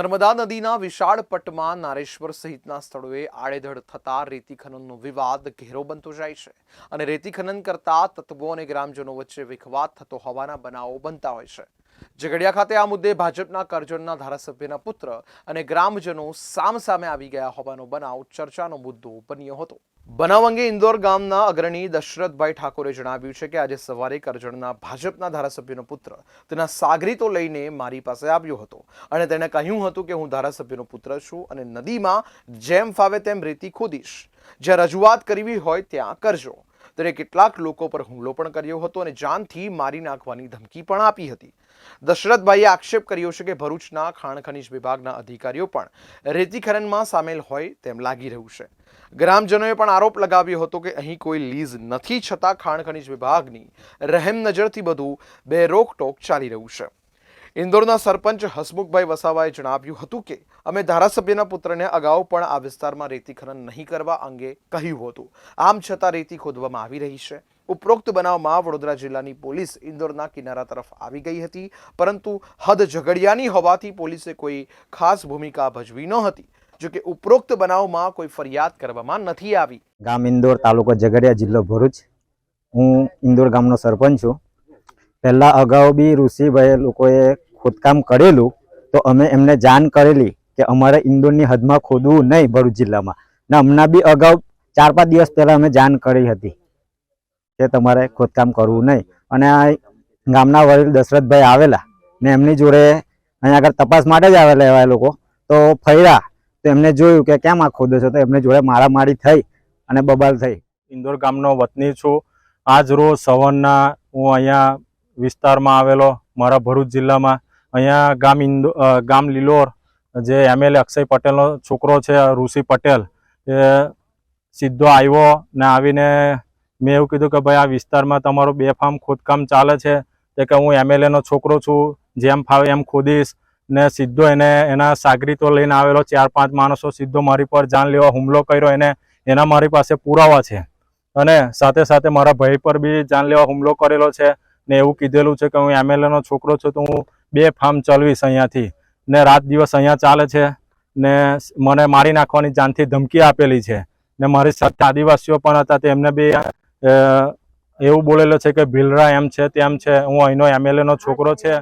નર્મદા નદીના વિશાળ પટમાં નારેશ્વર સહિતના સ્થળોએ આડેધડ થતા રેતી ખનનનો વિવાદ ઘેરો બનતો જાય છે અને રેતી ખનન કરતા તત્વો અને ગ્રામજનો વચ્ચે વિખવાદ થતો હોવાના બનાવો બનતા હોય છે. ઝઘડિયા ખાતે આ મુદ્દે ભાજપના કરજણના ધારાસભ્યના પુત્ર અને ગ્રામજનો સામસામે આવી ગયા હોવાનો બનાવ ચર્ચાનો મુદ્દો બન્યો હતો. બનાવ અંગે ઇન્દોર ગામના અગ્રણી દશરથભાઈ ઠાકોરે જણાવ્યું છે કે આજે સવારે કરજણના ભાજપના ધારાસભ્યનો પુત્ર તેના સાગરીતો લઈને મારી પાસે આવ્યો હતો અને તેણે કહ્યું હતું કે હું ધારાસભ્યનો પુત્ર છું અને નદીમાં જેમ ફાવે તેમ રેતી ખોદીશ. જ્યાં રજૂઆત કરવી હોય ત્યાં કરજો. તેણે કેટલાક લોકો પર હુમલો પણ કર્યો હતો અને જાનથી મારી નાખવાની ધમકી પણ આપી હતી. દશરથભાઈએ આક્ષેપ કર્યો છે કે ભરૂચના ખાણ ખનીજ વિભાગના અધિકારીઓ પણ રેતી ખનનમાં સામેલ હોય તેમ લાગી રહ્યું છે. ગ્રામજનોએ પણ આરોપ લગાવ્યો હતો કે અહીં કોઈ લીઝ નથી, છતાં ખાણ ખનીજ વિભાગની રહેમ નજરથી બધું બે રોકટોક ચાલી રહ્યું છે. ઇન્દોરના સરપંચ હસમુખભાઈ વસાવાએ જણાવ્યું હતું કે, અમે ધારાસભ્યના પુત્રને અગાઉ પણ આ વિસ્તારમાં રેતી ખનન નહીં કરવા અંગે કહ્યું હતું. આમ છતાં રેતી ખોદવામાં આવી રહી છે. ઉપરોક્ત બનાવમાં વડોદરા જિલ્લાની પોલીસ ઇન્દોરના કિનારા તરફ આવી ગઈ હતી, પરંતુ હદ ઝઘડિયાની હોવાથી પોલીસે કોઈ ખાસ ભૂમિકા ભજવી ન હતી. જોકે ઉપરોક્ત બનાવમાં કોઈ ફરિયાદ કરવામાં નથી આવી. ગામ ઇન્દોર તાલુકો ઝઘડિયા જિલ્લો ભરૂચ. હું ઇન્દોર ગામનો સરપંચ છું. પહેલાં અગાઉ બી ઋષિભાઈ લોકોએ ખોદકામ કરેલું, તો અમે એમને જાણ કરેલી કે અમારે ઇન્દોરની હદમાં ખોદવું નહીં ભરૂચ જિલ્લામાં. ને હમણાં બી અગાઉ ચાર પાંચ દિવસ પહેલાં અમે જાણ કરી હતી કે તમારે ખોદકામ કરવું નહીં. અને આ ગામના વડીલ દશરથભાઈ આવેલા ને એમની જોડે અહીંયા આગળ તપાસ માટે જ આવેલા એવા લોકો. તો ફર્યા, તો એમને જોયું કે કેમ આ ખોદો છો? તો એમને જોડે મારામારી થઈ અને બબાલ થઈ. ઇન્દોર ગામનો વતની છું. આજ રોજ સવારના હું અહીંયા વિસ્તારમાં આવેલો મારા ભરૂચ જિલ્લામાં. અહીંયા ગામ ઇન્દો ગામ લીલોર, જે એમએલએ અક્ષય પટેલનો છોકરો છે, ઋષિ પટેલ, એ સીધો આવ્યો ને આવીને મેં એવું કીધું કે ભાઈ આ વિસ્તારમાં તમારું બે ફાર્મ ખોદકામ ચાલે છે. તે કે હું એમએલએનો છોકરો છું, જેમ ફાવે એમ ખોદીશ. ને સીધો એને, એના સાગરીતો લઈને આવેલો ચાર પાંચ માણસો સીધો મારી પર જાન લેવા હુમલો કર્યો એને, એના મારી પાસે પુરાવા છે. અને સાથે સાથે મારા ભાઈ પર બી જાન લેવા હુમલો કરેલો છે. ને એવું કીધેલું છે કે હું એમએલએનો છોકરો છું, તો હું બે ફાર્મ ચલાવીશ અહીંયાથી. ને રાત દિવસ અહીંયા ચાલે છે ને મને મારી નાખવાની જાનથી ધમકી આપેલી છે. ને મારી સાથે આદિવાસીઓ પણ હતા તેમને બી એવું બોલેલો છે કે ભીલરા એમ છે, તેમ છે. હું અહીંનો એમએલએનો છોકરો છે.